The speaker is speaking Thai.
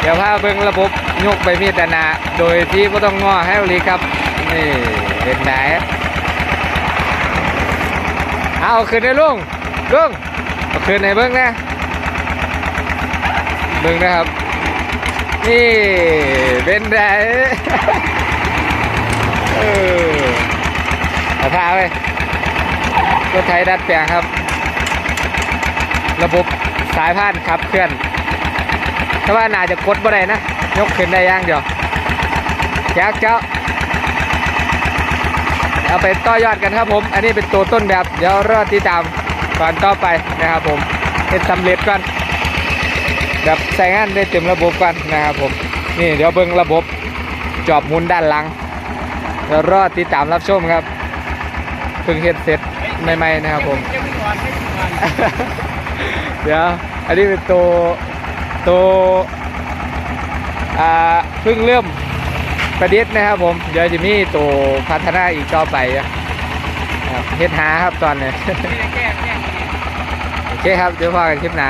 เดี๋ยวพาเบิ่งระบบยกไปมีดด้านา โดยที่ไม่ต้องงอให้ลีครับ นี่เป็นไงเอาขึ้นได้ลุงลุงเอาขึ้นในเบิ่งนะเบิ่งนะครับ นี่เป็นไงเออเอาพาไปรถไถดัดแปลงครับ ระบบสายพานขับเคลื่อน ถ้าว่าน่าจะกดบ่ได้นะ ยกขึ้นได้ย่างเดียวแจ๊กเจ้าเอาไปต่อยอดกันครับผม อันนี้เป็นตัวต้นแบบ เดี๋ยวรอติดตามก่อนต่อไปนะครับผมเป็นสำเร็จก่อนแบบใส่งานได้เต็มระบบก่อนนะครับผม นี่เดี๋ยวเบิ่งระบบจอบมุนด้านหลังเดี๋ยวรอติดตามรับชมครับเพิ่งเฮ็ดเสร็จใหม่ๆนะครับผม เดี๋ยวอันนี้เป็นตัว ตัวเพิ่งเริ่มประดิษฐ์นะครับผม เดี๋ยวจะมีตัวพัฒนาอีกต่อไปเฮ็ดหาครับตอนนี้โอเคครับ เดี๋ยวพากันคลิปหน้า